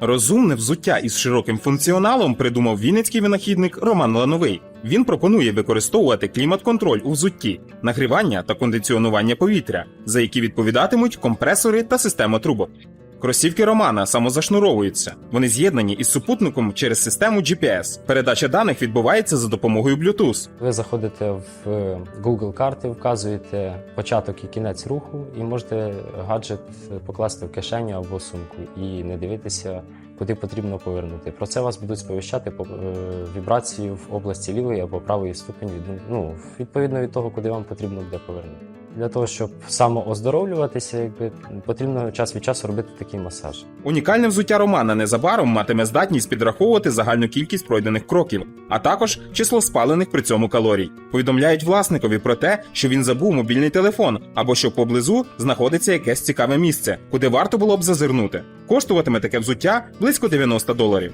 Розумне взуття із широким функціоналом придумав вінницький винахідник Роман Лановий. Він пропонує використовувати клімат-контроль у взутті, нагрівання та кондиціонування повітря, за які відповідатимуть компресори та система трубок. Кросівки Романа самозашнуровуються. Вони з'єднані із супутником через систему GPS. Передача даних відбувається за допомогою Bluetooth. Ви заходите в Google карти, вказуєте початок і кінець руху, і можете гаджет покласти в кишеню або сумку і не дивитися, куди потрібно повернути. Про це вас будуть сповіщати по е, вібрації в області лівої або правої ступені, ну, відповідно від того, куди вам потрібно буде повернути. Для того, щоб самооздоровлюватися, якби потрібно час від часу робити такий масаж. Унікальне взуття Романа незабаром матиме здатність підраховувати загальну кількість пройдених кроків, а також число спалених при цьому калорій. Повідомляють власникові про те, що він забув мобільний телефон або що поблизу знаходиться якесь цікаве місце, куди варто було б зазирнути. Коштуватиме таке взуття близько 90 доларів.